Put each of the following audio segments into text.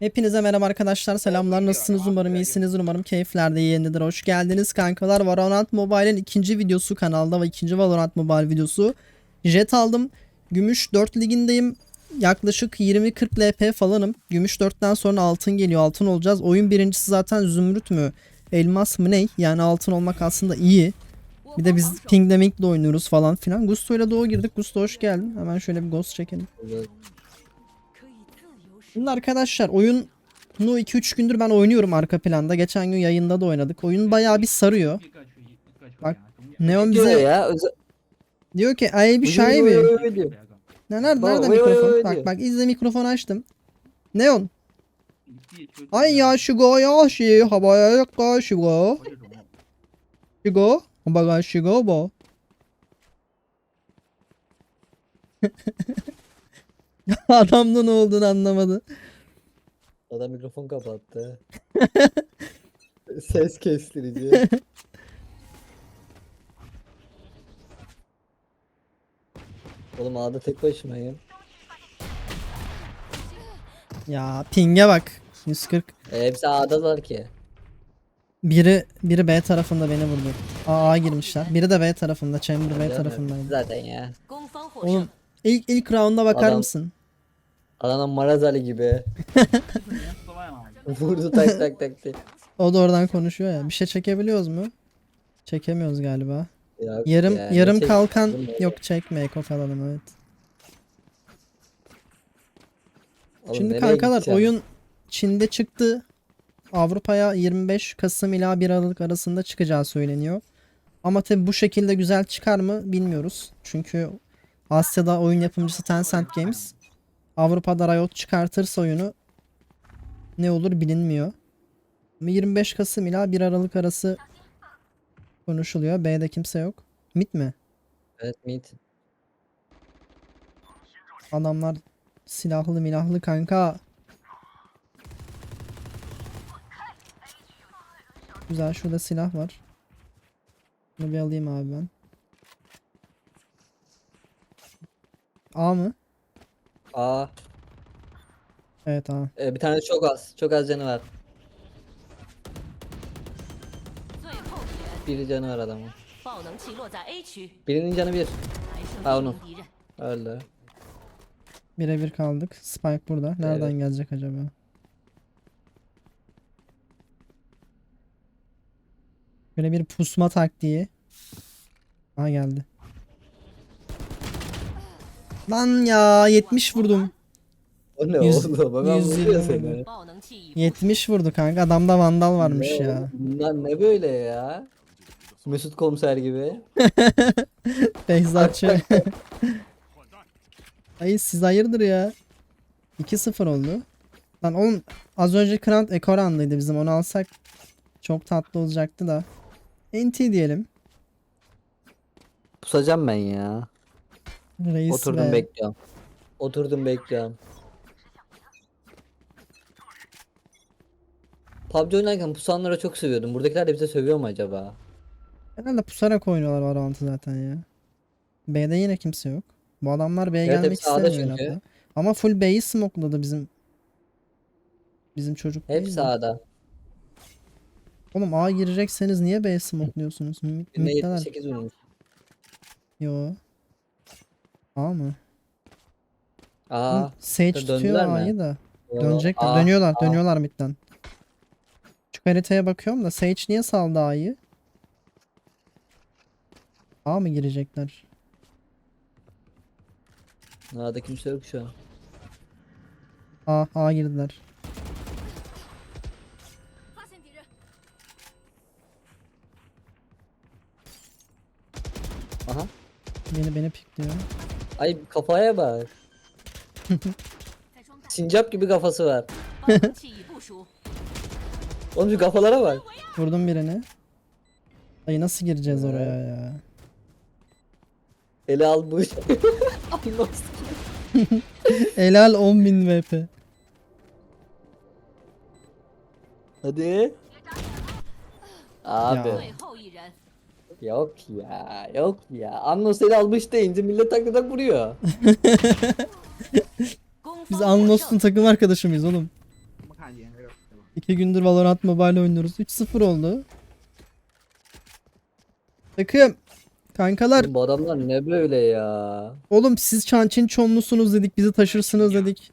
Hepinize merhaba arkadaşlar. Selamlar. Nasılsınız? Umarım iyisiniz. Umarım keyifler de yerindedir. Hoş geldiniz kankalar. Valorant Mobile'in ikinci videosu kanalda ve ikinci Valorant Mobile videosu. Jet aldım. Gümüş 4 ligindeyim. Yaklaşık 20-40 LP falanım. Gümüş 4'ten sonra altın geliyor. Altın olacağız. Oyun birincisi zaten zümrüt mü? Elmas mı ne? Yani altın olmak aslında iyi. Bir de biz Ping'le Mink'le oynuyoruz falan filan. Gusto ile Doğu girdik. Gusto hoş geldin. Hemen şöyle bir ghost çekelim. Şimdi arkadaşlar oyunu 2-3 gündür ben oynuyorum arka planda. Geçen gün yayında da oynadık. Oyun bayağı bir sarıyor. Bak, Neon diyor bize ya. Özel... diyor ki ay bir şey mi? diyor. Ne nerede nerede mikrofon? Bak diyor. bak izle mikrofonu açtım. Neon. Ay ya şigo ya şi havaya yakka şigo. Şigo. Baga şigo bo. Adam da ne olduğunu anlamadı. Adam mikrofon kapattı. Ses kestirici. Oğlum ağda tek başımayım. Ya ping'e bak. 140. E, hepsi ağdalar ki. Biri biri B tarafında beni vurdu. Aa girmişler. Biri de B tarafında. Chamber B Canım, tarafındaydı. Zaten ya. Oğlum ilk ilk round'a bakar Adam- mısın? Adam Maraz Ali gibi. Vurdu tak tak tak tak. O da oradan konuşuyor ya. Bir şey çekebiliyoruz mu? Çekemiyoruz galiba. Ya, Yarım ya, yarım çek- kalkan yok çekme alalım evet. Oğlum, Şimdi nereye kankalar gideceğim? oyun Çin'de çıktı. Avrupa'ya 25 Kasım ila 1 Aralık arasında çıkacağı söyleniyor. Ama tabi bu şekilde güzel çıkar mı bilmiyoruz. Çünkü Asya'da oyun yapımcısı Tencent Games. Avrupa'da Riot çıkartırsa oyunu ne olur bilinmiyor. Ama 25 Kasım ila 1 Aralık arası konuşuluyor. B'de kimse yok. Mit mi? Evet mid. Adamlar silahlı milahlı kanka. Güzel şurada silah var. Bunu bir alayım abi ben. A mı? A. Evet A. E, bir tane çok az. Çok az canı var. 最后一人， Bir canı var adamın. 爆能器落在 A 区， Birinin canı bir. 还剩 啊 一 onu. 名敌人。 Öldü. Birebir kaldık. Spike burada. Nereden gelecek acaba? Böyle bir pusma taktiği. Aha geldi. Lan ya 70 vurdum. O ne 100, oğlum? Ben 100 vuruyor seni. 70 vurdu kanka. Adamda vandal varmış ne, ya. Bunlar ne böyle ya? Mesut komiser gibi. Teyzatçı. Ay siz hayırdır ya. 2-0 oldu. Lan oğlum az önce Krant Ekoran'daydı bizim onu alsak çok tatlı olacaktı da. NT diyelim. Pusacağım ben ya. Reis Oturdum be. bekliyorum. Oturdum bekliyorum. PUBG oynarken pusanlara çok seviyordum. Buradakiler de bize sövüyor mu acaba? Herhalde pusarak oynuyorlar Valorant'ı zaten ya. B'de yine kimse yok. Bu adamlar B'ye Evet, gelmek hepsi A'da istemiyor çünkü. Ama full B'yi smokeladı bizim bizim çocuk. değil Hep mi? sağda. Oğlum A girecekseniz niye B'ye smokluyorsunuz? Birine ümitler. 78 vurmuş. Yo. A mı? Aa. Hı, Sage tutuyor A'yı da. Dönecek mi? Dönüyorlar. Aa. Dönüyorlar midden. Şu haritaya bakıyorum da Sage niye saldı A'yı? A mı girecekler? A'da kimse yok şu an. A, A girdiler. Aha. Beni beni pikliyor. Ay kafaya bak. Sincap gibi kafası var. Oğlum şu kafalara bak. Vurdum birini. Ay nasıl gireceğiz oraya ya? Ele al bu. Helal 10.000 VP. Hadi. Abi. Ya. Yok ya yok ya. Anno seni almış deyince millet hakkında vuruyor. Biz Anlost'un takım arkadaşımızız oğlum? İki gündür Valorant Mobile oynuyoruz. 3-0 oldu. Takım. Kankalar. Oğlum Bu adamlar ne böyle ya. Oğlum siz Çançin Çomlusunuz dedik. Bizi taşırsınız dedik.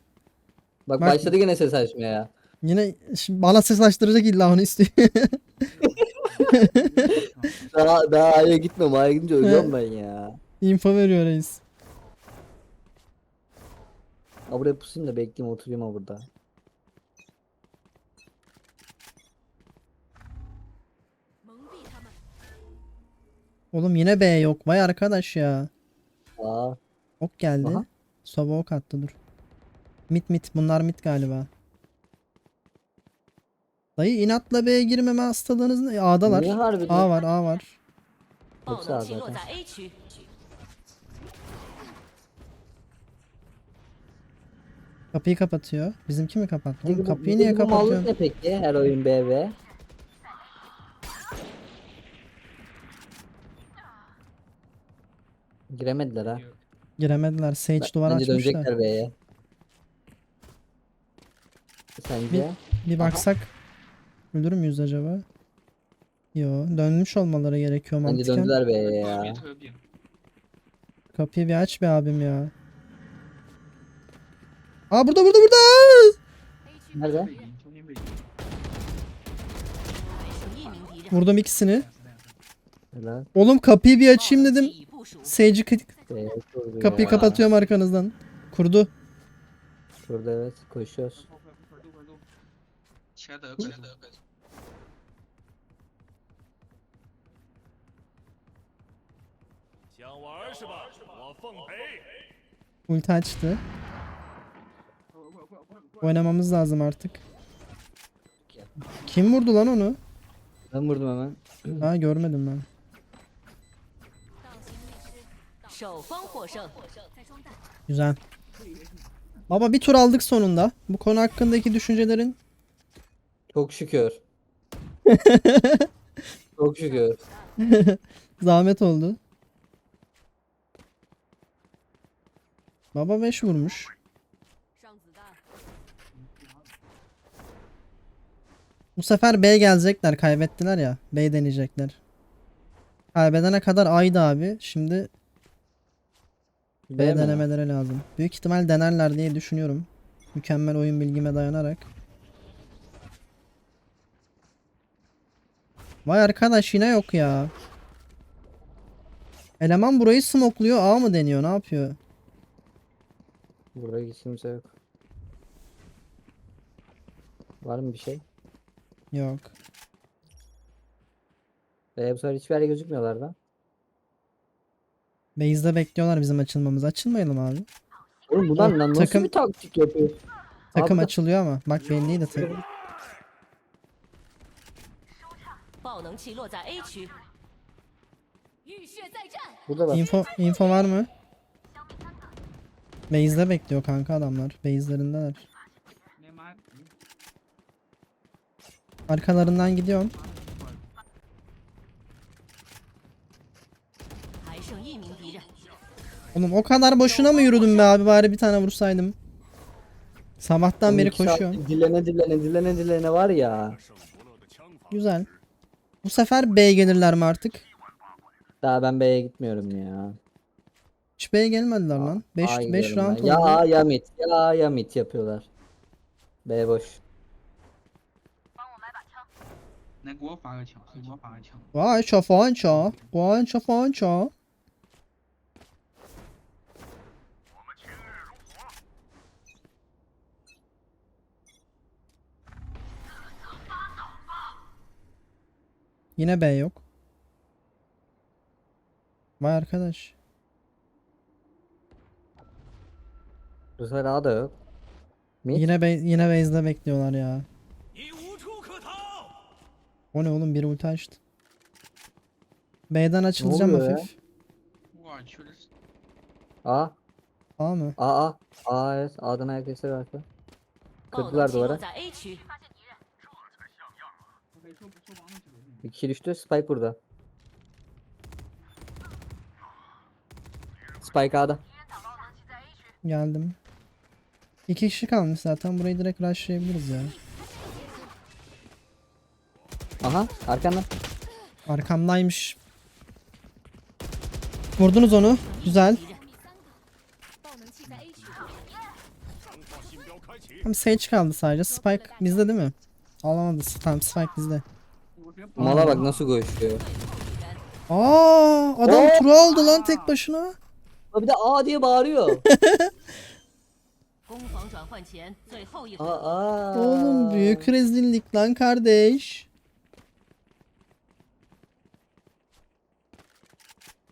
Bak Bak- başladı gene ses açmaya. Yine şimdi bana ses açtıracak illa onu istiyor. Daha daha A'ya gitmem. A'ya gidince ölüyorum ben ya. Info veriyor reis. Ha buraya pusayım da bekleyeyim oturayım ha burada. Oğlum yine B yok. Vay arkadaş ya. Aa. Ok geldi. Aha. Soba ok attı dur. Mit mit. Bunlar mit galiba. Dayı inatla B'ye girmeme hastalığınız ne? E, A'dalar. Niye harbiden? A var A var. Hepsi A zaten. Kapıyı kapatıyor. Bizimki mi kapattı? Oğlum, kapıyı niye kapatıyor? ne peki her oyun BB? Giremediler ha. Giremediler. Sage duvar Bence açmışlar. dönecekler B'ye. Sence? Bir, bir baksak. Müdür müyüz acaba? Yo dönmüş olmaları gerekiyor Bence döndüler be ya. Kapıyı bir aç be abim ya. Aa burada burada burada. Nerede? Vurdum ikisini. Helal. Oğlum kapıyı bir açayım dedim. Seyirci ee, kapıyı kapatıyorum arkanızdan. Kurdu. Kurdu evet koşuyoruz. Ulti açtı. Oynamamız lazım artık. Kim vurdu lan onu? Ben vurdum hemen. Ha görmedim ben. Güzel. Baba bir tur aldık sonunda. Bu konu hakkındaki düşüncelerin? Çok şükür. Çok şükür. Zahmet oldu. Baba 5 vurmuş. Bu sefer B gelecekler. Kaybettiler ya. B deneyecekler. Kaybedene kadar aydı abi. Şimdi B, denemeleri lazım. Büyük ihtimal denerler diye düşünüyorum. Mükemmel oyun bilgime dayanarak. Vay arkadaş yine yok ya. Eleman burayı smokluyor. A mı deniyor? Ne yapıyor? Burada hiç kimse yok. Var mı bir şey? Yok. Ee, bu sefer hiçbir yerde gözükmüyorlar lan. Base'de bekliyorlar bizim açılmamızı. Açılmayalım abi. Oğlum bunlar Oğlum, lan nasıl takım- bir taktik yapıyor? Takım Abi- açılıyor ama. Bak belliydi takım. 爆能器落在 A 区，浴血再战， Burada bak. Info, info var mı? Base'de bekliyor kanka adamlar. Base'lerindeler. Arkalarından gidiyorum. Oğlum o kadar boşuna mı yürüdüm be abi bari bir tane vursaydım. Sabahtan beri koşuyorum. Dilene dilene dilene dilene var ya. Güzel. Bu sefer B gelirler mi artık? Daha ben B'ye gitmiyorum ya. Hiç B'ye gelmediler lan. 5 A'ya 5 gidiyorum round ben. Ya oldu. A ya mid. Ya A ya mid yapıyorlar. B boş. 来给我发个枪，给我发个枪。 Vay şafança. Vay şafança. Yine B yok. Vay arkadaş. Rüzgar A. Mid. Yine be yine base'de bekliyorlar ya. O ne oğlum biri ulti açtı. B'den açılacağım oluyor hafif. A. A mı? A A. A evet. A'dan ayak sesleri. Kırdılar duvara. Bir kişi düştü. Spike burada. Spike A'da. Geldim. İki kişi kalmış zaten. Burayı direkt rushlayabiliriz ya. Aha arkanda. Arkamdaymış. Vurdunuz onu. Güzel. Tam Sage kaldı sadece. Spike bizde değil mi? Alamadı. Tamam Spike bizde. Mala bak nasıl koşuyor. Aa adam Oo. tura aldı lan tek başına. Bir de A diye bağırıyor. 攻防转换前最后一回 aa, aa. Oğlum büyük rezillik lan kardeş.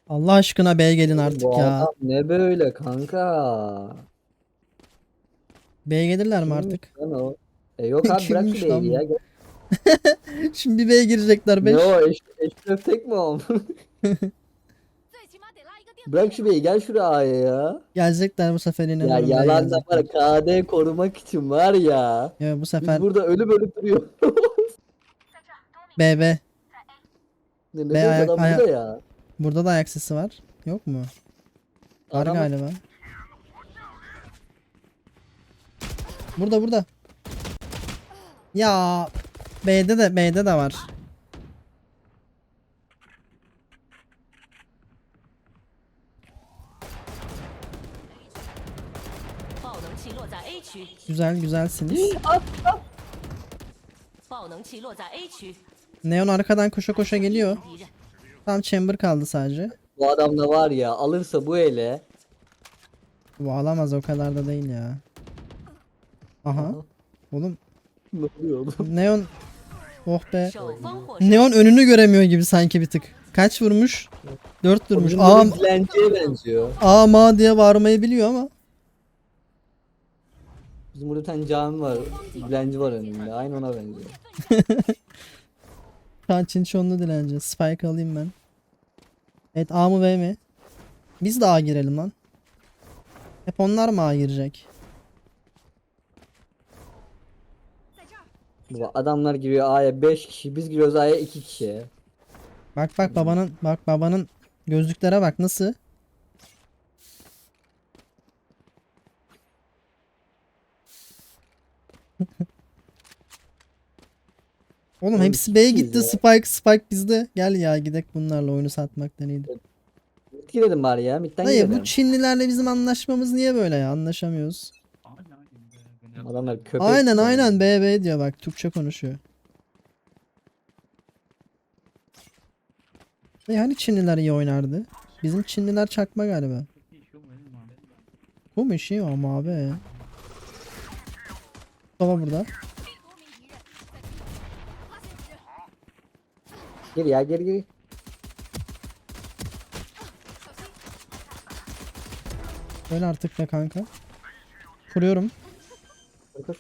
Allah aşkına B'ye gelin artık Bu ya. adam ne böyle kanka? B'ye gelirler mi Kimmiş artık? Lan o. E yok abi bırak Kimmiş şu lan baby bu? ya. Gel- Şimdi bir B'ye girecekler 5. Ne o eş, eşref tek mi o? Bırak şurayı gel şuraya ya. Gelecekler bu sefer Ya yalan da var KD korumak için var ya. Ya bu Biz sefer burada ölüp ölüp duruyor. BB. ne ne ayak- ayak- burada ya. Burada da ayak sesi var. Yok mu? Var Adam- galiba. Burada burada. Ya B'de de B'de de var. Güzel güzelsiniz. Neon arkadan koşa koşa geliyor. Tam chamber kaldı sadece. Bu adam da var ya alırsa bu ele. Bu alamaz o kadar da değil ya. Aha. Oğlum. Ne oluyor oğlum? Neon. Oh be. Neon önünü göremiyor gibi sanki bir tık. Kaç vurmuş? 4 vurmuş. Aa, dilenciye benziyor. Ama diye bağırmayı biliyor ama. Bizim burada bir tane cami var. Dilenci var önünde. Aynı ona benziyor. Şu an Çinçonlu dilenci. Spike alayım ben. Evet A mı B mi? Biz de A girelim lan. Hep onlar mı A girecek? Bu adamlar giriyor A'ya 5 kişi. Biz giriyoruz A'ya 2 kişi. Bak bak babanın bak babanın gözlüklere bak nasıl? Oğlum hepsi B'ye gitti. Spike Spike bizde. Gel ya gidek bunlarla oyunu satmaktan iyidir. Mid girelim bari ya. Midden Dayı girelim. bu Çinlilerle bizim anlaşmamız niye böyle ya? Anlaşamıyoruz. Adamlar köpek. Aynen aynen B B diyor bak Türkçe konuşuyor. Hani Çinliler iyi oynardı? Bizim Çinliler çakma galiba. Bu mu işi ama abi. Dama burada. Gir ya gir gir. Öl artık be kanka. Kuruyorum. Kır.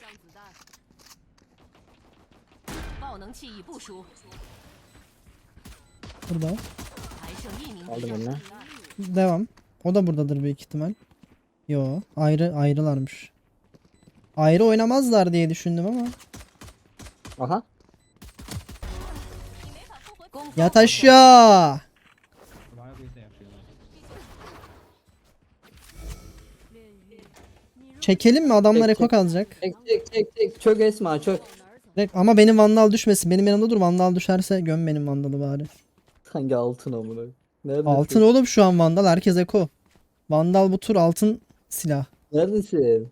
Burada. Aldım onu. Devam. O da buradadır büyük ihtimal. Yo ayrı ayrılarmış. Ayrı oynamazlar diye düşündüm ama. Aha. Yat aşağı. Çekelim mi? Adamlar çek, eko çek. kalacak. Çek çek çek. Çök Esma çök. Ama benim vandal düşmesin. Benim yanımda dur. Vandal düşerse göm benim vandalı bari. Hangi altın amına? Nerede altın oğlum şu an vandal. Herkes eko. Vandal bu tur altın silah. Neredesin?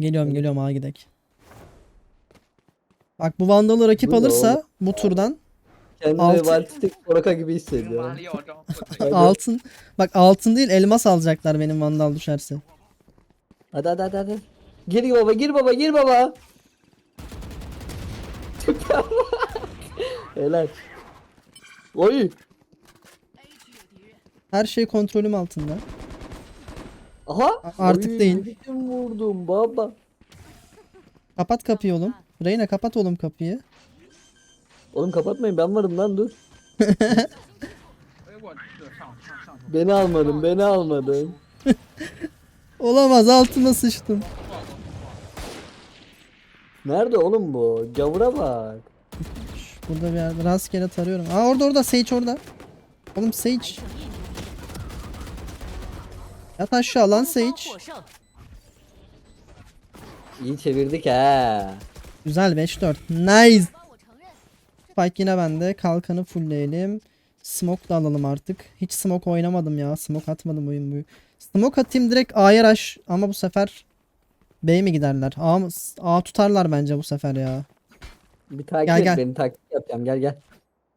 Geliyorum geliyorum ağa gidek. Bak bu Vandal'ı rakip alırsa bu turdan Kendimi Altı- Valtistik Soraka gibi hissediyorum. Altın bak altın değil elmas alacaklar benim Vandal düşerse. hadi hadi hadi hadi. Gir baba gir baba gir baba. Çok. Helal. Oy. Her şey kontrolüm altında. Aha. Artık Oy, değil. bir vurdum baba. Kapat kapıyı oğlum. Reyna kapat oğlum kapıyı. Oğlum kapatmayın ben varım lan dur. Beni almadın beni almadın. Olamaz altına sıçtım. Nerede oğlum bu? Gavura bak. Burada bir yerde rastgele tarıyorum. Aa orada orada Sage orada. Oğlum Sage. Yat aşağı lan Sage. İyi çevirdik he. Güzel 5-4. Nice. Fight yine bende. Kalkanı fullleyelim. Smoke da alalım artık. Hiç smoke oynamadım ya. Smoke atmadım oyun boyu. Smoke atayım direkt A'ya rush. Ama bu sefer B mi giderler? A, mı? A tutarlar bence bu sefer ya. Bir takip gel, gel. beni takip yapacağım. Gel gel.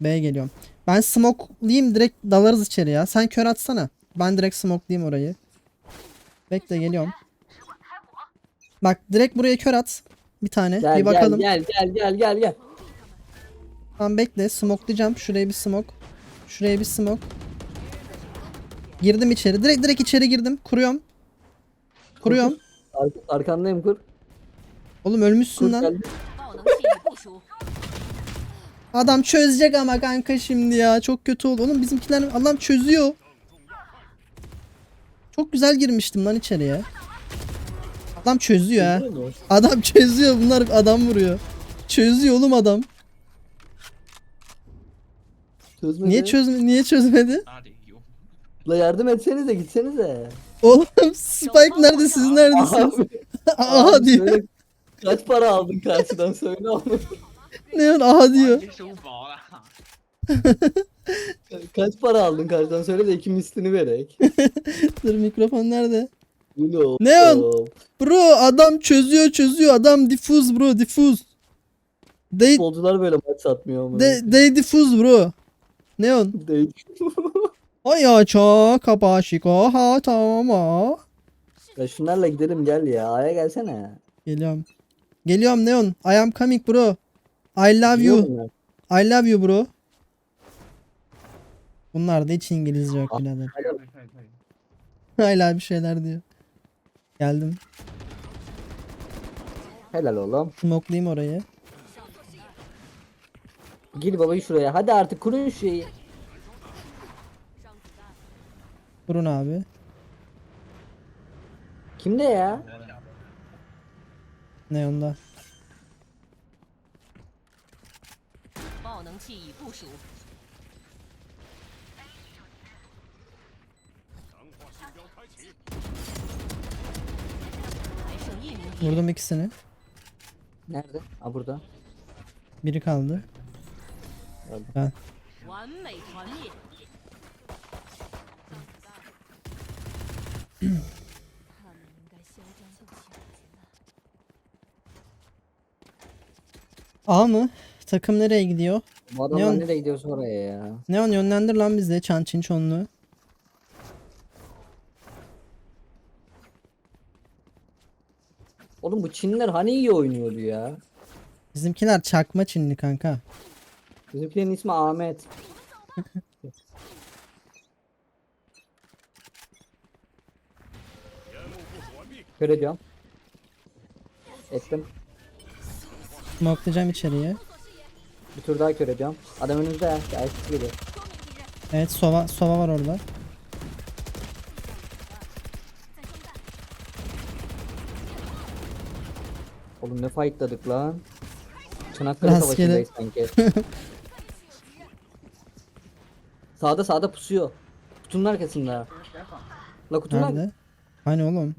B'ye geliyorum. Ben smoke'layım direkt dalarız içeri ya. Sen kör atsana. Ben direkt smoke'layayım orayı. Bekle geliyorum. Bak direkt buraya kör at. Bir tane. Gel, bir bakalım. Gel gel gel gel gel. Tamam bekle. Smoklayacağım. Şuraya bir smok. Şuraya bir smok. Girdim içeri. Direkt direkt içeri girdim. Kuruyorum. Kuruyorum. Ar arkandayım kur. Oğlum ölmüşsün kur, lan. Adam çözecek ama kanka şimdi ya. Çok kötü oldu. Oğlum bizimkiler Allah'ım çözüyor. Çok güzel girmiştim lan içeriye. Adam çözüyor ha. Adam çözüyor bunlar adam vuruyor. Çözüyor oğlum adam. Çözmedi. Niye çözme niye çözmedi? La yardım etseniz de gitseniz de. Oğlum Spike nerede siz neredesiniz? Abi, aha diyor. Kaç para aldın karşıdan söyle onu. ne diyor aha diyor. Kaç para aldın karşıdan söyle de iki mislini verek. Dur mikrofon nerede? Ulo. Neon. Bro adam çözüyor çözüyor. Adam difuz bro difuz. They, Futbolcular böyle maç satmıyor mu? They, they diffuse bro. Neon. They Aya ça kabaşiko ha tamam ha. Ya şunlarla gidelim gel ya. Aya gelsene. Geliyorum. Geliyorum Neon. I am coming bro. I love you. I love you bro. Bunlar da hiç İngilizce yok birader. 可以可以可以。 Hala bir şeyler diyor. Geldim. Helal oğlum. Smoke'layayım orayı. Gir babayı şuraya. Hadi artık kurun şu şeyi. Kurun abi. Kimde ya? Neon'da. 爆能器已部署， Vurdum ikisini. Nerede? Ha burada. Biri kaldı. Öldü. Ben. A mı? Takım nereye gidiyor? Bu adamlar Neon- nereye gidiyorsa oraya ya. Neon yönlendir lan bizi Çan Çin Çonlu. Oğlum bu Çinliler hani iyi oynuyordu ya. Bizimkiler çakma Çinli kanka. Bizimkilerin ismi Ahmet. Kör ediyorum. Ettim. Smoke'layacağım içeriye. Bir tur daha kör ediyorum. Adam önünüzde ya. Ayakçısı geliyor. Evet sova, sova var orada. Oğlum ne fightladık lan. Çanakkale Rastgele. Savaşı'ndayız sanki. sağda sağda pusuyor. Kutunun arkasında. La kutunun Nerede? Hani oğlum?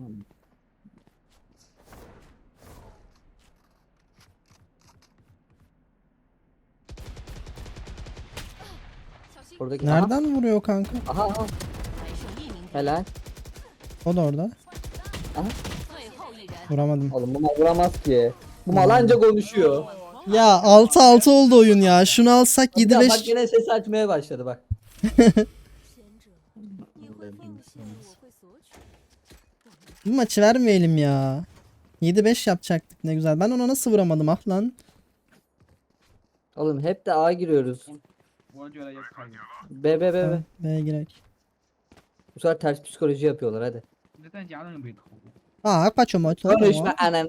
Oradaki Nereden vuruyor kanka? Aha aha. Helal. O da orada. Aha. Vuramadım. Oğlum bu mal vuramaz ki. Bu mal anca konuşuyor. Ya 6-6 oldu oyun ya. Şunu alsak Ya bak 7-5. yine ses açmaya başladı bak. Bu maçı vermeyelim ya. 7-5 yapacaktık ne güzel. Ben ona nasıl vuramadım ah lan. Oğlum hep de A giriyoruz. 我觉得也可以。 B B B B. B'ye girek. Bu sefer ters psikoloji yapıyorlar hadi. 你在家 A, kaç? Konuşma anam.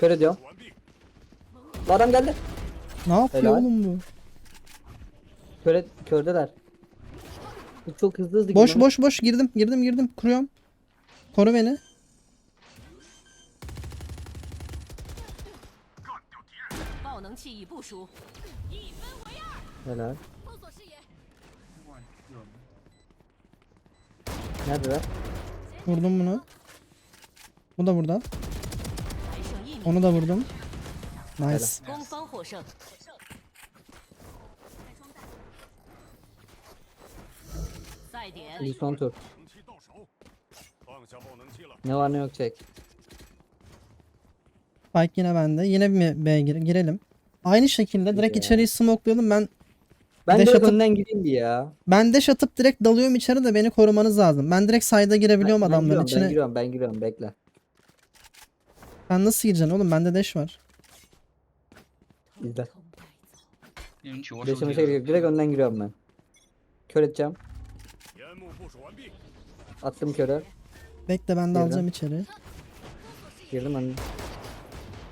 Kör ediyor. Bu adam geldi. Ne yapıyor Helal. oğlum bu? Kör kördeler. Bu Çok hızlı hızlı Boş boş boş girdim girdim girdim kuruyorum. Koru beni. Helal. Nerede lan? Vurdum bunu. Bu da burada. Onu da vurdum. Nice. Helal. İyi son tur. Ne var ne yok çek. Spike yine bende. Yine mi B'ye gir girelim. Aynı şekilde direkt içeriği smokelayalım. Ben ben de direkt atıp, önden gideyim bir ya. Ben de atıp direkt dalıyorum içeri de beni korumanız lazım. Ben direkt sayda girebiliyorum ben, adamların ben içine. Ben giriyorum ben giriyorum bekle. Sen nasıl gireceksin oğlum? Bende deş var. İzle. Deşime şey giriyor. Direkt önden giriyorum ben. Kör edeceğim. Attım köre. Bekle ben de alacağım içeri. Girdim ben.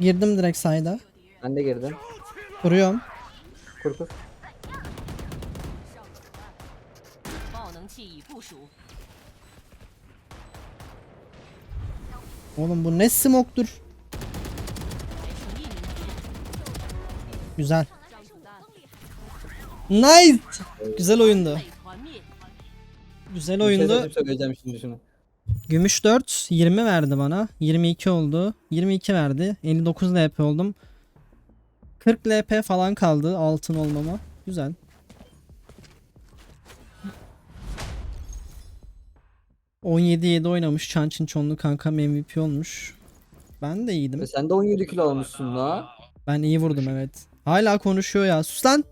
Girdim direkt sayda. Ben de girdim. Kuruyorum. Kur kur. Oğlum bu ne smoktur? Güzel. Nice. Güzel oyundu. Güzel oyundu. Gümüş 4 20 verdi bana. 22 oldu. 22 verdi. 59 LP oldum. 40 LP falan kaldı altın olmama. Güzel. ...17-7 oynamış. Çançin Çonlu kankam MVP olmuş. Ben de iyiydim. Ve sen de 17 kilo almışsın la. Ben iyi vurdum evet. Hala konuşuyor ya. Sus lan.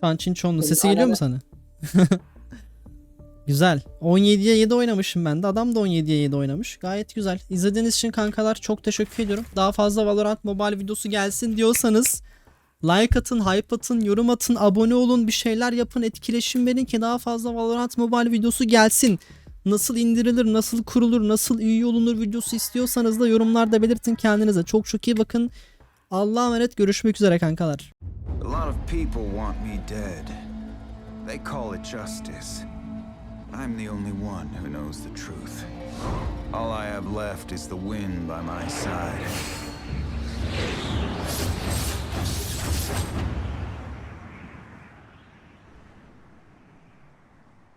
Çançin Çonlu. Sesi geliyor mu sana? güzel. 17'ye 7 oynamışım ben de. Adam da 17'ye 7 oynamış. Gayet güzel. İzlediğiniz için kankalar çok teşekkür ediyorum. Daha fazla Valorant Mobile videosu gelsin diyorsanız like atın, hype atın, yorum atın, abone olun, bir şeyler yapın, etkileşim verin ki daha fazla Valorant Mobile videosu gelsin nasıl indirilir, nasıl kurulur, nasıl üye olunur videosu istiyorsanız da yorumlarda belirtin kendinize. Çok çok iyi bakın. Allah'a emanet görüşmek üzere kankalar. A lot of people want me dead. They call it justice. I'm the only one who knows the truth. All I have left is the wind by my side.